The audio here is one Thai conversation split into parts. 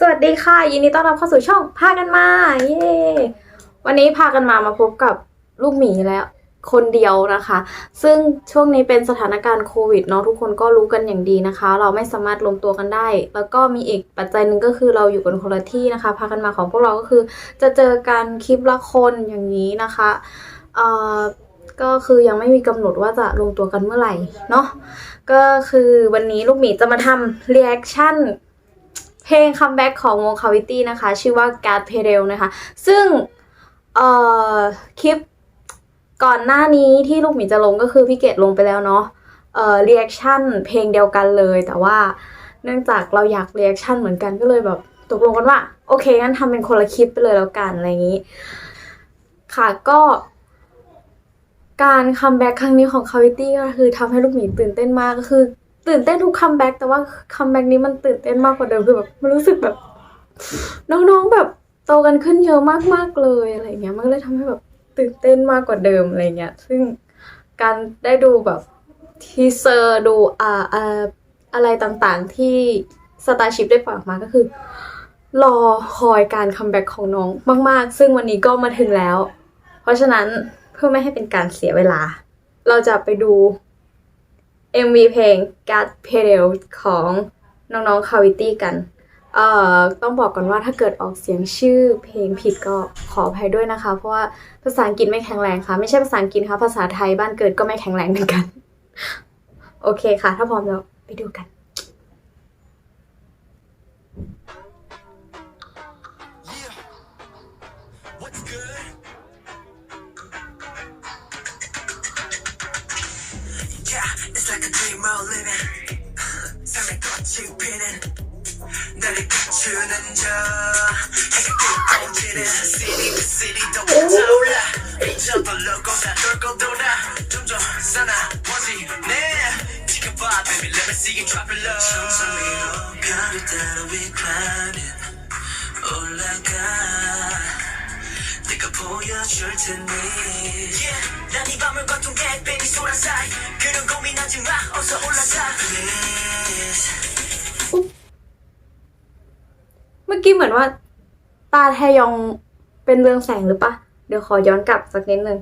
สวัสดีค่ะ ยินดีต้อนรับเข้าสู่ช่องพากันมา เย้วันนี้พากันมามาพบกับลูกหมีแล้ว คนเดียวนะคะ ซึ่งช่วงนี้เป็นสถานการณ์โควิดเนาะทุกคนก็รู้กันอย่างดีนะคะ เราไม่สามารถรวมตัวกันได้ แล้วก็มีอีกปัจจัยหนึ่งก็คือเราอยู่กันคนละที่นะคะ พากันมาของพวกเราก็คือ จะเจอกันคลิปละคนอย่างนี้นะคะเอ่อก็คือยังไม่มีกำหนดว่าจะรวมตัวกันเมื่อไหร่เนาะก็คือวันนี้ลูกหมีจะมาทำ reaction เพลงคัมแบ็กของวงคาวิตี้นะคะ ชื่อว่า God p a r e l นะคะ ซึ่งเอ่อคลิปก่อนหน้านี้ที่ลูกหมีจะลงก็คือพี่เกดลงไปแล้วเนาะเอ่อรีแอคชั่นเพลงเดียวกันเลย แต่ว่าเนื่องจากเราอยากรีแอคชั่นเหมือนกันก็เลยแบบตกลงกันว่า โอเคงั้นทำเป็นคนละคลิปไปเลยแล้วกันอะไรอย่างนี้ ค่ะก็การคัมแบ็กครั้งนี้ของคาวิตี้ก็คือทำให้ลูกหมีตื่นเต้นมากก็คือ ตื่นเต้นทุกคัมแบ็กแต่ว่าคัมแบ็กนี้มันตื่นเต้นมากกว่าเดิมคือแบบมันรู้สึกแบบ น้องๆแบบโตกันขึ้นเยอะมากๆเลยอะไรเงี้ย มันก็เลยทำให้แบบตื่นเต้นมากกว่าเดิมอะไรเงี้ย ซึ่งการได้ดูแบบทีเซอร์ดูอ่าอ่าอะไรต่างๆที่สตาร์ชิพได้ปล่อยออกมาก็คือ รอคอยการคัมแบ็กของน้องมาก ๆ ซึ่งวันนี้ก็มาถึงแล้ว เพราะฉะนั้นเพื่อไม่ให้เป็นการเสียเวลา เราจะไปดู MV เพลง God p a r e l ของน้องๆ Cavity กัน เอ่อ ต้องบอกก่อนว่าถ้าเกิดออกเสียงชื่อเพลงผิดก็ขออภัยด้วยนะคะ เพราะว่าภาษาอังกฤษไม่แข็งแรงค่ะ ไม่ใช่ภาษาอังกฤษค่ะ ภาษาไทยบ้านเกิดก็ไม่แข็งแรงเหมือนกัน โอเคค่ะ ถ้าพร้อมแล้วไปดูกัน 보여줄 테니. Yeah, 난이 밤을 관통해 baby 소란 사이. 그런 고민하지 마. 어서 올라가. Please เมื่อกี้เหมือนว่า ตาแทยองเป็นเรืองแสงหรือปะ เดี๋ยวขอย้อนกลับสักนิดนึง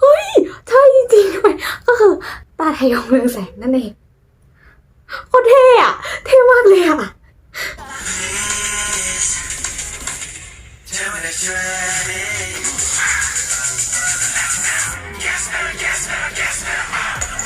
เฮ้ยใช่จริงๆด้วยก็คือตาไทยองเรืองแสงนั่นเองโคตรเท่อะเท่มากเลยอะเ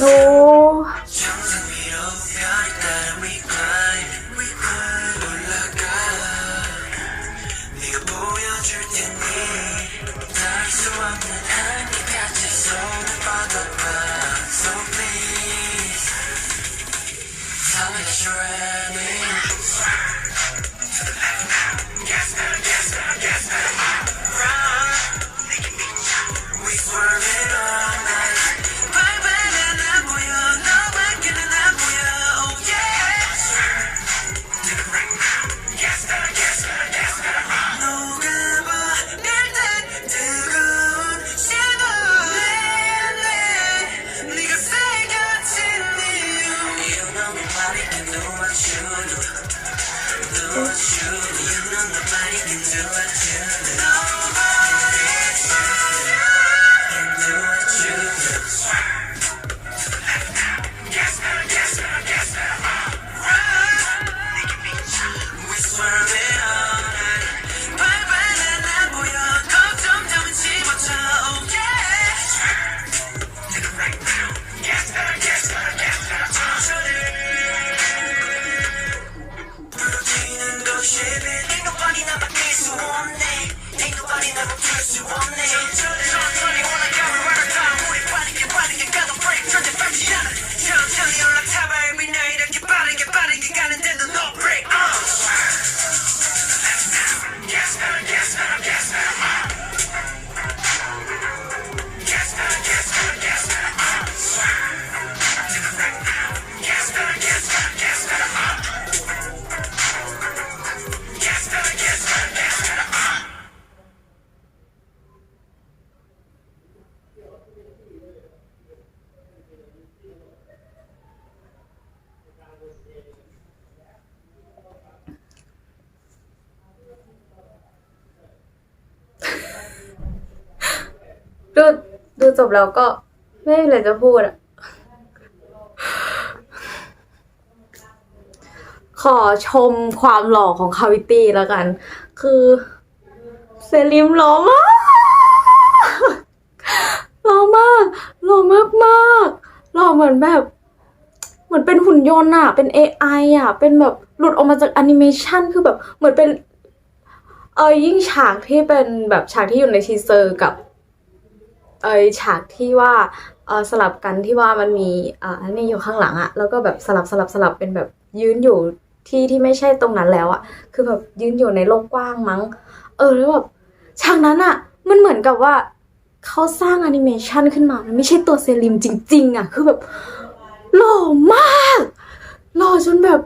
โอ้ จบแล้วก็ไม่มีอะไรจะพูดอะขอชมความหล่อของคาวิตี้แล้วกัน คือเซริมหล่อมากหล่อมากหล่อมากมากหล่อเหมือนแบบ เหมือนเป็นหุ่นยนต์อะเป็น AI อะเป็นแบบหลุดออกมาจากแอนิเมชันคือแบบเหมือนเป็นเออยิ่งฉากที่เป็นแบบฉากที่อยู่ในทีเซอร์กับ เออฉากที่ว่าเออสลับกันที่ว่ามันมีอ่าอันนี้อยู่ข้างหลังอะแล้วก็แบบสลับสลับสลับเป็นแบบยืนอยู่ที่ที่ไม่ใช่ตรงนั้นแล้วอะคือแบบยืนอยู่ในโลกกว้างมั้ง เออแล้วแบบฉากนั้นอะมันเหมือนกับว่าเขาสร้างแอนิเมชันขึ้นมา มันไม่ใช่ตัวเซริมจริง ๆอะคือแบบหล่อมากหล่อจนแบบ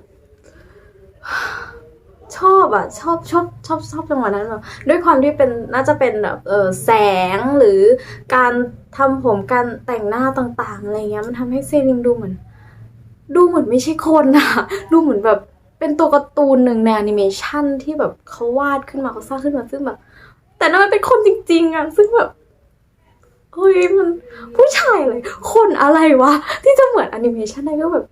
ชอบอะชอบชอบชอบชอบจังหวะนั้นแบบด้วยความที่เป็นน่าจะเป็นแบบเออแสงหรือการทำผมการแต่งหน้าต่างๆอะไรเงี้ยมันทำให้เซริมดูเหมือน ดูเหมือนไม่ใช่คนอะดูเหมือนแบบเป็นตัวการ์ตูนหนึ่งในแอนิเมชันที่แบบเขาวาดขึ้นมาเขาสร้างขึ้นมาซึ่งแบบ แต่นั่นมันเป็นคนจริง ๆอะซึ่งแบบเฮ้ยมันผู้ชายเลย คนอะไรวะ ที่จะเหมือนแอนิเมชันได้ก็แบบ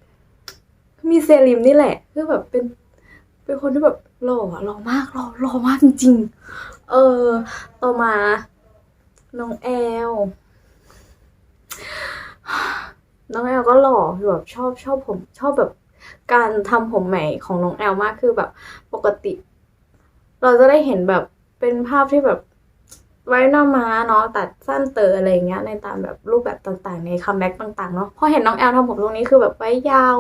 มีเซริมนี่แหละคือแบบเป็น เป็นคนที่แบบหล่อหล่อมากหล่อหล่อมากจริงๆ เออ ต่อมาน้องแอลน้องแอลก็หล่อแบบชอบชอบผมชอบแบบการทำผมใหม่ของน้องแอลมากคือแบบปกติ เราจะได้เห็นแบบเป็นภาพที่แบบไว้หน้าม้าเนาะตัดสั้นเตออะไรเงี้ยในตามแบบรูปแบบต่างๆ ในคัมแบ็กต่างๆเนาะพอเห็นน้องแอลทำผมตรงนี้คือแบบไว้ยาว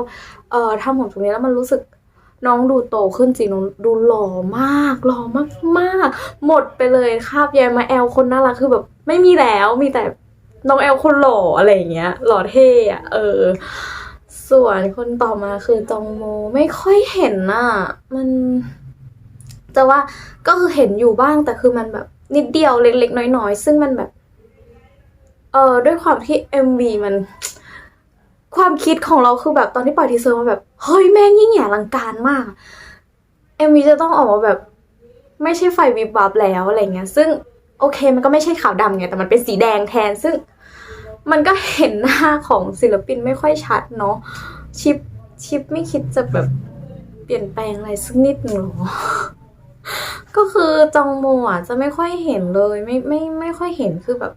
เอ่อทำผมตรงนี้แล้วมันรู้สึก น้องดูโตขึ้นจริงน้องดูหล่อมากหล่อมากมากๆ หมดไปเลยคาบแยมมาแอลคนน่ารักคือแบบไม่มีแล้วมีแต่น้องแอลคนหล่ออะไรอย่างเงี้ย หล่อเท่อะเออ ส่วนคนต่อมาคือจองโมไม่ค่อยเห็นน่ะ มันจะว่าก็คือเห็นอยู่บ้างแต่คือมันแบบนิดเดียวเล็กๆน้อยๆ ซึ่งมันแบบ เออด้วยความที่ MV มัน ความคิดของเราคือแบบตอนที่ปล่อยทีเซอร์มาแบบ เฮ้ยแม่งยิ่งใหญ่อลังการมาก MV จะต้องออกมาแบบ ไม่ใช่ไฟวิบวับแล้วอะไรเงี้ย ซึ่งโอเคมันก็ไม่ใช่ขาวดำไงแต่มันเป็นสีแดงแทน ซึ่งมันก็เห็นหน้าของศิลปินไม่ค่อยชัดเนาะชิปชิปไม่คิดจะแบบเปลี่ยนแปลงอะไรสักนิดหนึ่งหรอ ก็คือจองโมอะจะไม่ค่อยเห็นเลยไม่ไม่ไม่ค่อยเห็นคือแบบ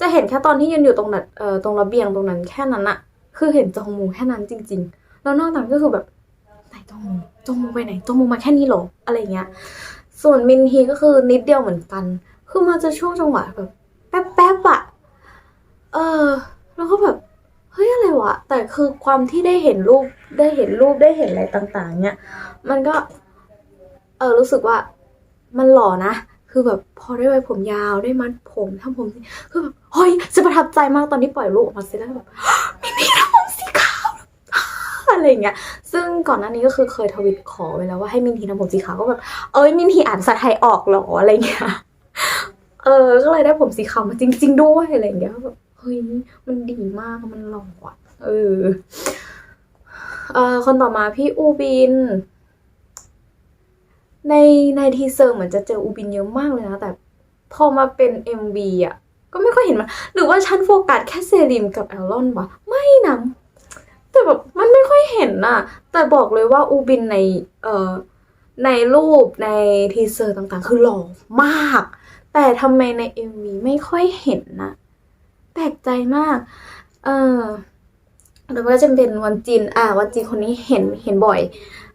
จะเห็นแค่ตอนที่ยืนอยู่ตรงนั้นเอ่อตรงระเบียงตรงนั้นแค่นั้นอะคือเห็นจองมูแค่นั้นจริง ๆ แล้วนอกนั้นก็คือแบบไหนจองมูจองมูไปไหนจองมูมาแค่นี้หรออะไรเงี้ย ส่วนมินฮีก็คือนิดเดียวเหมือนกัน คือมาจะช่วงจังหวะแบบแป๊บๆอะเออแล้วก็แบบเฮ้ยอะไรวะ แต่คือความที่ได้เห็นรูปได้เห็นรูปได้เห็นอะไรต่าง ๆ เนี่ย มันก็ เออรู้สึกว่ามันหล่อนะ คือแบบพอได้ไว้ผมยาวได้มัดผมทำผมคือแบบเฮ้ยจะประทับใจมากตอนที่ปล่อยรูปออกมาเสร็จแล้วแบบมินนี่ทำผมสีขาวอะไรอย่างเงี้ย ซึ่งก่อนหน้านี้ก็คือเคยทวิตขอไว้แล้วว่าให้มินทีทำผมสีขาวก็แบบเอ้ยมินทีอ่านภาษาไทยออกหรออะไรเงี้ยเออ ก็เลยได้ผมสีขาวมาจริง ๆ ด้วยอะไรอย่างเงี้ยแบบเฮ้ยมันดีมากมันหล่ออะเออเออคนต่อมาพี่อูบิน ในในทีเซอร์เหมือนจะเจออูบินเยอะมากเลยนะแต่พอมาเป็น MV อะ ก็ไม่ค่อยเห็นมัน หรือว่าฉันโฟกัสแค่เซริมกับแอลลอนวะไม่นะแต่แบบมันไม่ค่อยเห็นน่ะ แต่บอกเลยว่าอูบินในเอ่อในรูปในทีเซอร์ต่างๆ คือหล่อมาก แต่ทำไมใน MV ไม่ค่อยเห็นนะแปลกใจมาก เออแล้วก็จะเป็นวันจินอ่าวันจินคนนี้เห็นเห็นบ่อย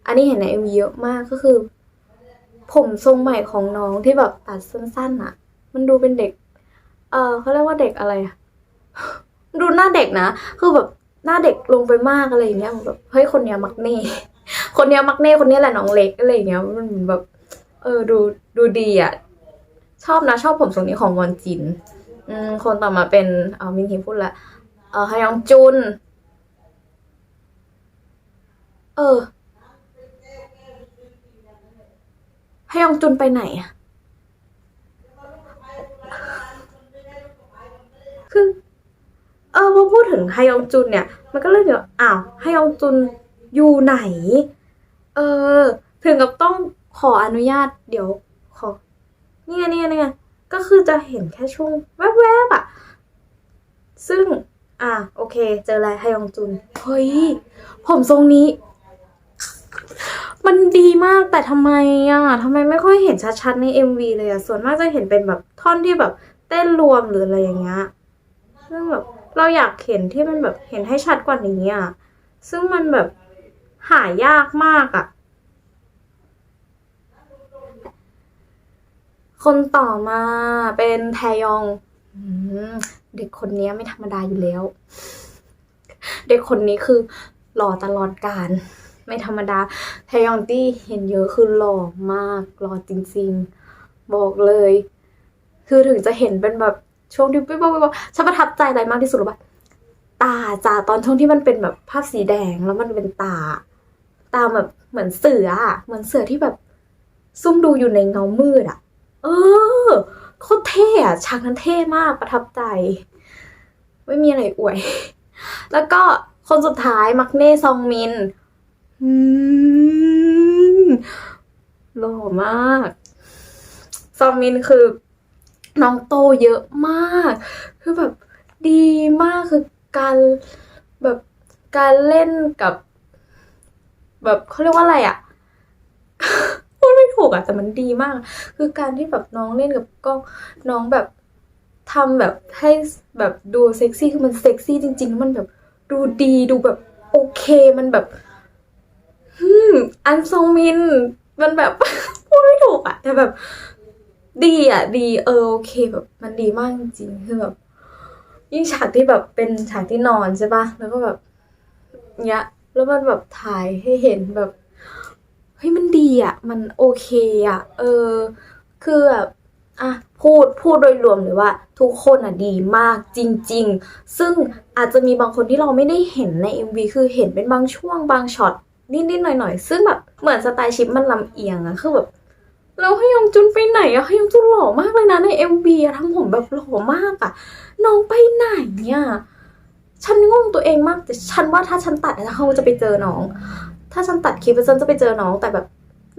อันนี้เห็นใน MV เยอะมากก็คือ ผมทรงใหม่ของน้องที่แบบตัดสั้นๆอะมันดูเป็นเด็ก เออเขาเรียกว่าเด็กอะไรอะดูหน้าเด็กนะ คือแบบหน้าเด็กลงไปมากอะไรอย่างเงี้ยแบบเฮ้ยคนเนี้ยมักเน่คนเนี้ยมักเน่คนเนี้ยแหละน้องเล็กอะไรอย่างเงี้ยมันแบบ เออดูดูดีอะชอบนะชอบผมทรงนี้ของวอนจินอืมคนต่อมาเป็นเออมินฮีพูดละเออฮยองจุน เออ ฮยองจุนไปไหนอะคือ เออพอพูดถึงฮยองจุนเนี่ย มันก็เลยเดี๋ยวอ้าวฮยองจุนอยู่ไหน เออ ถึงกับต้องขออนุญาตเดี๋ยวขอ นี่ไงนี่ไงนี่ไงก็คือจะเห็นแค่ช่วงแวบๆอะซึ่ง อะโอเค เจอแล้วฮยองจุน เฮ้ย ผมทรงนี้ มันดีมากแต่ทำไมอะทำไมไม่ค่อยเห็นชัดๆใน MV เลยอะ ส่วนมากจะเห็นเป็นแบบท่อนที่แบบเต้นรวมหรืออะไรอย่างเงี้ย ซึ่งแบบเราอยากเห็นที่มันแบบเห็นให้ชัดกว่านี้อะ ซึ่งมันแบบหายากมากอะ คนต่อมาเป็นแทยองเด็กคนนี้ไม่ธรรมดาอยู่แล้ว เด็กคนนี้คือหล่อตลอดการ ไม่ธรรมดาแทยองตี้เห็นเยอะคือหล่อมากหล่อจริงๆ บอกเลย คือถึงจะเห็นเป็นแบบช่วงที่ปิ๊บปิ๊บปิ๊บฉันประทับใจอะไรมากที่สุดหรือปะตาจ้าตอนช่วงที่มันเป็นแบบภาพสีแดงแล้วมันเป็นตา ตาแบบเหมือนเสืออะเหมือนเสือที่แบบ ซุ่มดูอยู่ในเงามืดอะเออโคตรเท่อะฉากนั้นเท่มากประทับใจ ไม่มีอะไรอวย แล้วก็คนสุดท้ายมักเน่ซองมิน อืมหล่อมาก ซองมินคือ น้องโตเยอะมาก คือแบบดีมากคือการแบบการเล่นกับ แบบเขาเรียกว่าอะไรอะพูดไม่ถูกอะแต่มันดีมาก คือการที่แบบน้องเล่นกับกล้องน้องแบบทำแบบให้แบบดูเซ็กซี่คือมันเซ็กซี่จริงๆมันแบบดูดีดูแบบโอเคมันแบบ อันซองมิน มันแบบ พูดไม่ถูกอะแต่แบบ ดีอะดีเออโอเคแบบ มันดีมากจริงคือแบบ ยิ่งฉากที่แบบเป็นฉากที่นอนใช่ปะแล้วก็แบบเนี้ย แล้วมันแบบถ่ายให้เห็นแบบเฮ้ยมันดีอะมันโอเคอะเออ คือแบบอะพูดพูดโดยรวมเลยว่า ทุกคนอะดีมากจริง ๆ ซึ่งอาจจะมีบางคนที่เราไม่ได้เห็นใน MV คือเห็นเป็นบางช่วงบางช็อต นิดๆหน่อยๆ ซึ่งแบบเหมือนสไตล์ชิปมันลำเอียงอะคือแบบเราให้ยองจุนไปไหนอะให้ยองจุนหล่อมากเลยนะใน MV อะทำผมแบบหล่อมากอะน้องไปไหนเนี่ยฉันงงตัวเองมากแต่ฉันว่าถ้าฉันตัดนะเขาจะไปเจอน้อง ถ้าฉันตัดคลิปฉันจะไปเจอน้อง แต่แบบ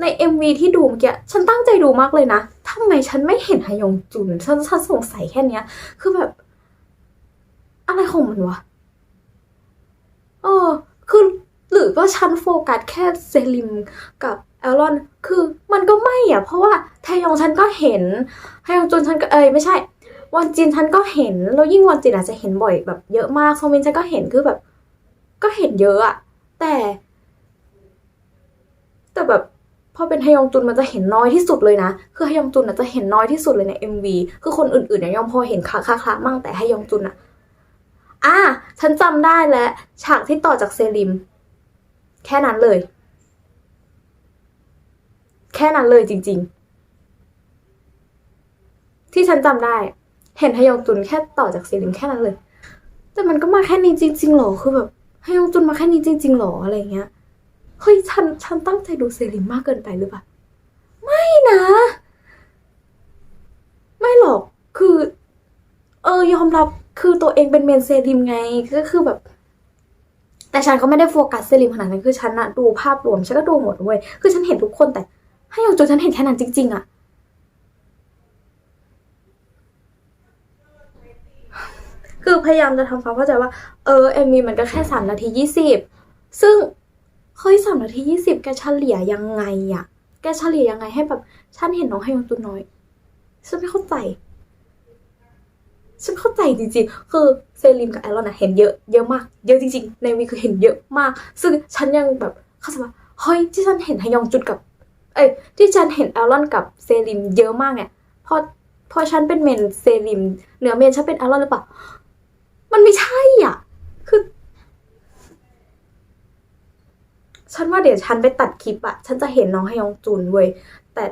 ใน MV ที่ดูเมื่อกี้ฉันตั้งใจดูมากเลยนะทำไมฉันไม่เห็นฮยองจุนฉันฉันสงสัยแค่เนี้ย คือแบบ อะไรของมันวะเออคือ หรือว่าฉันโฟกัสแค่เซลิมกับแอลลอน คือมันก็ไม่อะ เพราะว่าไทยองฉันก็เห็นไทยองจุนฉันก็เอ้ยไม่ใช่ วันจินฉันก็เห็น แล้วยิ่งวันจินอาจจะเห็นบ่อยแบบเยอะมากโซมินฉันก็เห็นคือแบบ ก็เห็นเยอะอะแต่ แต่แบบพอเป็นไฮยองจุนมันจะเห็นน้อยที่สุดเลยนะ คือไฮยองจุนอะจะเห็นน้อยที่สุดเลยใน MV คือคนอื่นๆเนี่ยยังพอเห็นคาคาคามั่งแต่ไฮยองจุนอะอะฉันจำได้แล้วฉากที่ต่อจากเซริม แค่นั้นเลย แค่นั้นเลยจริง ๆ ที่ฉันจำได้ เห็นฮยองจุนแค่ต่อจากเซริมแค่นั้นเลย แต่มันก็มาแค่นี้จริงๆหรอคือแบบฮยองจุนมาแค่นี้จริงๆหรออะไรเงี้ยเฮ้ยฉันฉันตั้งใจดูเซริมมากเกินไปหรือเปล่าไม่นะ ไม่หรอกคือ เออยอมรับคือตัวเองเป็นเมนเซริมไงก็คือแบบ แต่ฉันก็ไม่ได้โฟกัสเซริมขนาดนั้นคือฉันอะดูภาพรวมฉันก็ดูหมดเว้ยคือฉันเห็นทุกคนแต่ ให้ยองจนฉันเห็นแค่นั้นจริง ๆอะคือพยายามจะทำความเข้าใจว่า เออเอ็มวีมันก็แค่สามนาทียี่สิบซึ่งเฮ้ยสามนาทียี่สิบแกเฉลี่ยยังไงอะแกเฉลี่ยยังไงให้แบบฉันเห็นน้องให้ยองจุนน้อยฉันไม่เข้าใจ ฉันเข้าใจจริงๆ คือเซริมกับแอลลอนอะเห็นเยอะเยอะมาก เยอะจริงๆ ในวีคือเห็นเยอะมาก ซึ่งฉันยังแบบเข้าใจว่าเฮ้ยที่ฉันเห็นฮยองจุนกับ เอ้ยที่ฉันเห็นแอลลอนกับเซริมเยอะมากเนี่ยพราะเพราะฉันเป็นเมนเซริมเหนือเมนฉันเป็นอรอนหรือเปล่า มันไม่ใช่อะ คือ ฉันว่าเดี๋ยวฉันไปตัดคลิปอะฉันจะเห็นน้องฮยองจุนเว้ยแต่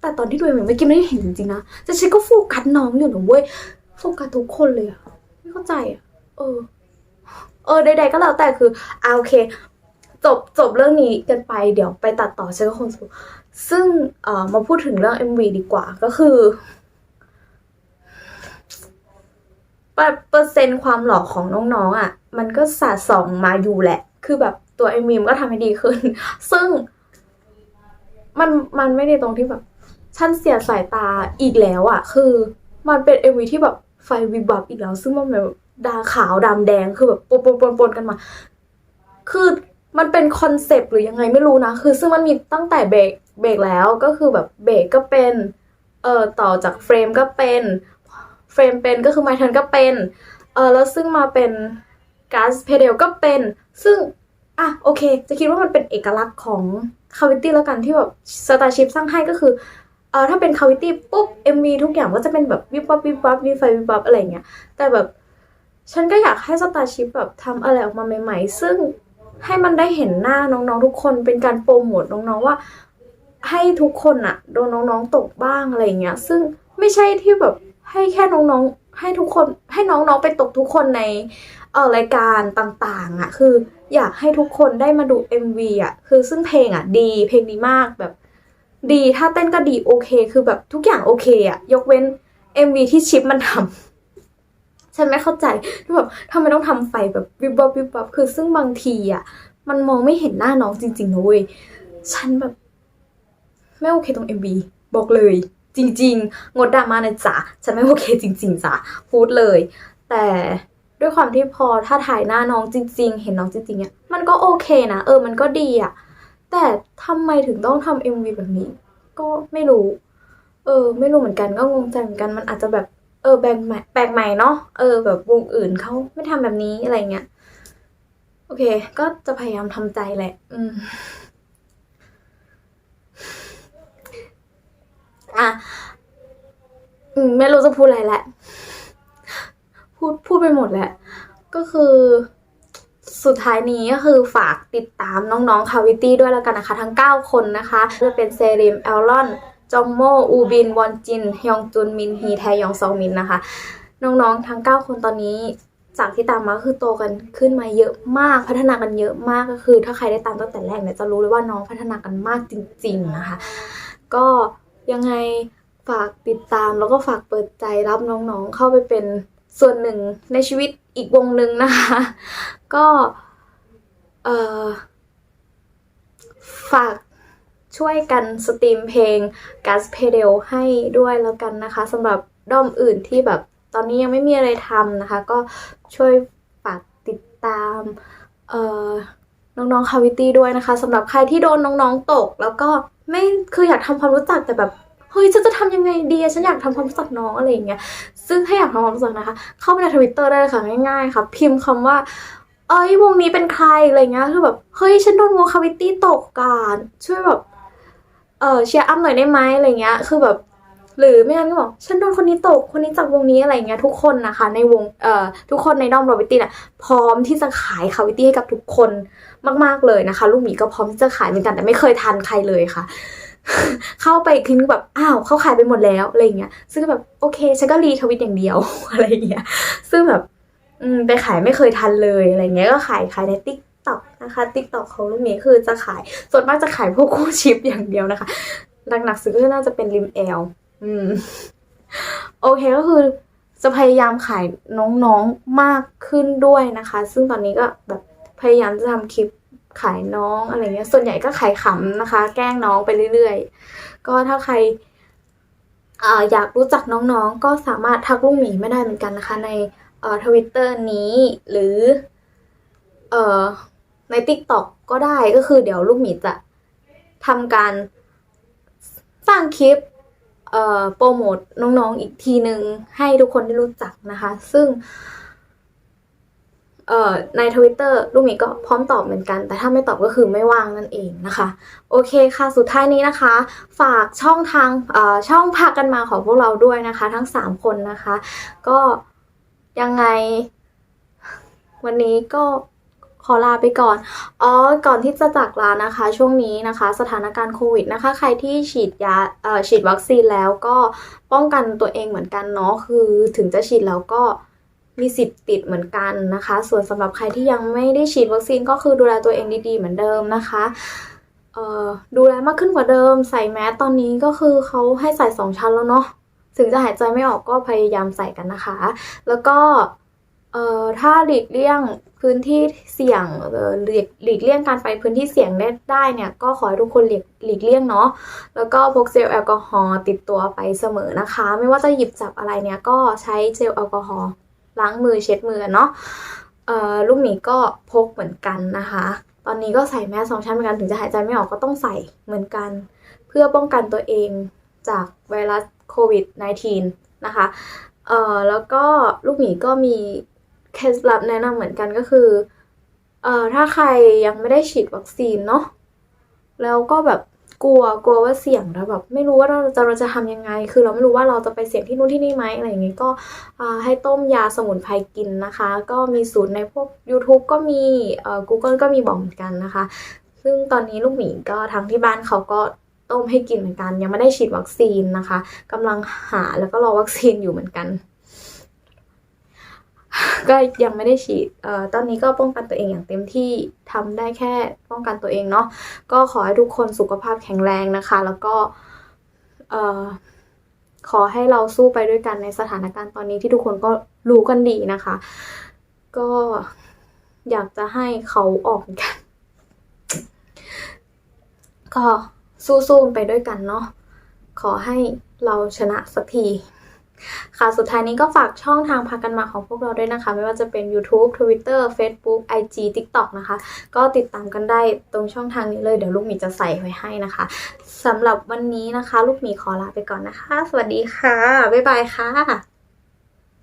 แต่ตอนที่ดูเอ็มวีเมื่อกี้ไม่ได้เห็นจริงๆนะแต่ฉันก็โฟกัสน้องอยู่นะเว้ย โฟกัสทุกคนเลยอะไม่เข้าใจอะเออ เออใดๆก็แล้วแต่คืออ่าโอเค จบจบเรื่องนี้กันไปเดี๋ยวไปตัดต่อฉันก็คงสนุกซึ่งเอ่อมาพูดถึงเรื่อง MV ดีกว่าก็คือเปอร์เซ็นต์ความหล่อของน้องๆอะ มันก็สะสองมาอยู่แหละ คือแบบตัว MV มันก็ทำให้ดีขึ้น ซึ่ง มันมันไม่ได้ตรงที่แบบ ฉันเสียสายตาอีกแล้วอะคือมันเป็นเอวีที่แบบ ไฟวิบวับอีกแล้ว ซึ่งมันแบบดาขาวดำแดงคือแบบปนปนปนปนกันมา คือมันเป็นคอนเซปต์หรือยังไงไม่รู้นะ คือซึ่งมันมีตั้งแต่เบรกเบรกแล้วก็คือแบบเบรกก็เป็นเอ่อต่อจากเฟรมก็เป็นเฟรมเป็นก็คือไมทันก็เป็นเออแล้วซึ่งมาเป็นก๊าซเพเดลก็เป็น ซึ่งอะโอเค จะคิดว่ามันเป็นเอกลักษณ์ของคาวิตี้แล้วกันที่แบบสตาร์ชิพสร้างให้ก็คือ เออถ้าเป็นคาวิตี้ปุ๊บ MV ทุกอย่างก็จะเป็นแบบวิบวับวิบวับวิไฟวิบวับอะไรเงี้ยแต่แบบฉันก็อยากให้สตาร์ชิพแบบทำอะไรออกมาใหม่ ๆ ซึ่งให้มันได้เห็นหน้าน้องๆทุกคนเป็นการโปรโมทน้องๆว่า ให้ทุกคนอะโดนน้องๆตกบ้างอะไรเงี้ยซึ่งไม่ใช่ที่แบบให้แค่น้องๆให้ทุกคนให้น้องๆไปตกทุกคนในเออรายการต่างๆอะคืออยากให้ทุกคนได้มาดู MV อะคือซึ่งเพลงอะดีเพลงดีมากแบบ ดี ถ้าเต้นก็ดีโอเค คือแบบทุกอย่างโอเคอะยกเว้น MV ที่ชิปมันทำฉันไม่เข้าใจที่แบบทำไมต้องทำไฟแบบวิบวับวิบวับคือซึ่งบางทีอะมันมองไม่เห็นหน้าน้องจริงๆนะเว้ยฉันแบบไม่โอเคตรง MV บอกเลย จริง ๆ งดดราม่านะจ๊ะฉันไม่โอเคจริง ๆจ้ะพูดเลย แต่ด้วยความที่พอถ้าถ่ายหน้าน้องจริง ๆ เห็นน้องจริงๆอะมันก็โอเคนะเออมันก็ดีอะ แต่ทำไมถึงต้องทำ MV แบบนี้ ก็ไม่รู้ เออ ไม่รู้เหมือนกันก็งงใจเหมือนกันมันอาจจะแบบ เออแปลกใหม่แปลกใหม่เนาะเออ แบบวงอื่นเขาไม่ทำแบบนี้อะไรเงี้ยโอเค ก็จะพยายามทำใจแหละ อืมอะอืมไม่รู้จะพูดอะไรแหละ พูดพูดไปหมดแหละ ก็คือ สุดท้ายนี้ก็คือฝากติดตามน้องๆคาวิตี้ด้วยแล้วกันนะคะ ทั้ง 9 คนนะคะ จะเป็นเซริมแอลลอน จอมโม อูบิน วอนจิน ฮยองจุน มินฮี แทยองซองมินนะคะ น้องๆทั้ง 9 คนตอนนี้จากที่ตามมาคือโตกันขึ้นมาเยอะมากพัฒนากันเยอะมากก็คือ ถ้าใครได้ตามตั้งแต่แรกเนี่ยจะรู้เลยว่าน้องพัฒนากันมากจริง ๆนะคะ ก็ยังไงฝากติดตามแล้วก็ฝากเปิดใจรับน้องๆเข้าไปเป็น ส่วนหนึ่งในชีวิตอีกวงหนึ่งนะคะ ก็เออฝากช่วยกันสตรีมเพลง Gas Pedal ให้ด้วยแล้วกันนะคะสำหรับด้อมอื่นที่แบบตอนนี้ยังไม่มีอะไรทำนะคะ ก็ช่วยฝากติดตามเออน้องๆคาวิตี้ด้วยนะคะสำหรับใครที่โดนน้องๆตก แล้วก็ไม่คืออยากทำความรู้จักแต่แบบ เฮ้ยฉันจะทำยังไงดีอะฉันอยากทำความรู้จักน้องอะไรอย่างเงี้ยซึ่งถ้าอยากทำความรู้จักนะคะ เข้าไปในทวิตเตอร์ได้เลยค่ะง่ายๆค่ะพิมพ์คำว่าเอ้ยวงนี้เป็นใครอะไรเงี้ยคือแบบเฮ้ยฉันโดนวงคาวิตี้ตกกันช่วยแบบเออเชียร์อัพหน่อยได้ไหมอะไรเงี้ยคือแบบหรือไม่งั้นก็บอกฉันโดนคนนี้ตกคนนี้จากวงนี้อะไรเงี้ยทุกคนนะคะ ในวงเอ่อทุกคนในด้อมโรบิตี้เนี่ยพร้อมที่จะขายคาวิตี้ให้กับทุกคนมาก ๆเลยนะคะ ลูกหมีก็พร้อมที่จะขายเหมือนกันแต่ไม่เคยทันใครเลยค่ะ เข้าไปอีกทีนึงแบบอ้าวเขาขายไปหมดแล้วอะไรเงี้ย ซึ่งก็แบบโอเคฉันก็รีทวิตอย่างเดียวอะไรเงี้ย ซึ่งแบบไปขายไม่เคยทันเลยอะไรเงี้ยก็ขายขายในติ๊กต็อกนะคะติ๊กต็อกของลูกหมีคือจะขายส่วนมากจะขายพวกคู่ชิปอย่างเดียวนะคะหนักๆสุดก็น่าจะเป็นริมแอลอืมโอเคก็คือจะพยายามขายน้องๆมากขึ้นด้วยนะคะ ซึ่งตอนนี้ก็แบบพยายามจะทำคลิป ขายน้องอะไรเงี้ย ส่วนใหญ่ก็ขายขำนะคะ แกล้งน้องไปเรื่อยๆ ก็ถ้าใครออยากรู้จักน้องๆ ก็สามารถทักลุงหมีไม่ได้เหมือนกันนะคะ ในทวิตเตอร์นี้หรือเอ่อใน TikTok ก็ได้ก็คือเดี๋ยวลูกหมีจะทำการสร้างคลิปเอ่อโปรโมทน้องๆอีกทีหนึ่งให้ทุกคนได้รู้จักนะคะ ซึ่ง ในทวิตเตอร์ลูกหมีก็พร้อมตอบเหมือนกัน แต่ถ้าไม่ตอบก็คือไม่ว่างนั่นเองนะคะ โอเคค่ะ สุดท้ายนี้นะคะ ฝากช่องทางเอ่อช่องพากันมาของพวกเราด้วยนะคะ ทั้ง 3 คนนะคะ ก็ยังไง วันนี้ก็ขอลาไปก่อน อ๋อ ก่อนที่จะจากลานะคะ ช่วงนี้นะคะ สถานการณ์โควิดนะคะ ใครที่ฉีดยาเอ่อฉีดวัคซีนแล้วก็ป้องกันตัวเองเหมือนกันเนาะ คือถึงจะฉีดแล้วก็ มีสิทธิ์ติดเหมือนกันนะคะ ส่วนสำหรับใครที่ยังไม่ได้ฉีดวัคซีนก็คือดูแลตัวเองดีๆเหมือนเดิมนะคะดูแลมากขึ้นกว่าเดิม ใส่แมสตอนนี้ก็คือเขาให้ใส่สองชั้นแล้วเนาะถึงจะหายใจไม่ออกก็พยายามใส่กันนะคะ แล้วก็ถ้าหลีกเลี่ยงพื้นที่เสี่ยงหลีกหลีกเลี่ยงการไปพื้นที่เสี่ยงได้ได้เนี่ยก็ขอให้ทุกคนหลีกหลีกเลี่ยงเนาะแล้วก็พกเจลแอลกอฮอล์ติดตัวไปเสมอนะคะ ไม่ว่าจะหยิบจับอะไรเนี่ยก็ใช้เจลแอลกอฮอล์ ล้างมือเช็ดมือเนาะเอ่อลูกหมีก็พกเหมือนกันนะคะ ตอนนี้ก็ใส่แมสสองชั้นเหมือนกันถึงจะหายใจไม่ออกก็ต้องใส่เหมือนกัน เพื่อป้องกันตัวเองจากไวรัสโควิด -19 นะคะเอ่อแล้วก็ลูกหมีก็มีเคล็ดลับแนะนำเหมือนกันก็คือเอ่อถ้าใครยังไม่ได้ฉีดวัคซีนเนาะแล้วก็แบบ กลัวกลัวว่าเสี่ยงแล้วแบบไม่รู้ว่าเราจะเราจะทำยังไง คือเราไม่รู้ว่าเราจะไปเสี่ยงที่นู่นที่นี่ไหมอะไรอย่างงี้ก็ให้ต้มยาสมุนไพรกินนะคะ ก็มีสูตรในพวก YouTube ก็มีเอ่อ Google ก็มีบอกเหมือนกันนะคะ ซึ่งตอนนี้ลูกหมีก็ทางที่บ้านเขาก็ต้มให้กินเหมือนกัน ยังไม่ได้ฉีดวัคซีนนะคะกำลังหาแล้วก็รอวัคซีนอยู่เหมือนกัน ก็ยังไม่ได้ฉีดเอ่อตอนนี้ก็ป้องกันตัวเองอย่างเต็มที่ทำได้แค่ป้องกันตัวเองเนาะ ก็ขอให้ทุกคนสุขภาพแข็งแรงนะคะ แล้วก็เอ่อขอให้เราสู้ไปด้วยกันในสถานการณ์ตอนนี้ที่ทุกคนก็รู้กันดีนะคะ ก็อยากจะให้เขาออกกัน ก็สู้ๆไปด้วยกันเนาะขอให้เราชนะสักที ค่ะสุดท้ายนี้ก็ฝากช่องทางพากันมาของพวกเราด้วยนะคะ ไม่ว่าจะเป็น YouTube Twitter Facebook IG TikTok นะคะ ก็ติดตามกันได้ตรงช่องทางนี้เลย เดี๋ยวลูกหมีจะใส่ไว้ให้นะคะสำหรับวันนี้นะคะ ลูกหมีขอลาไปก่อนนะคะ สวัสดีค่ะ บ๊ายบายค่ะ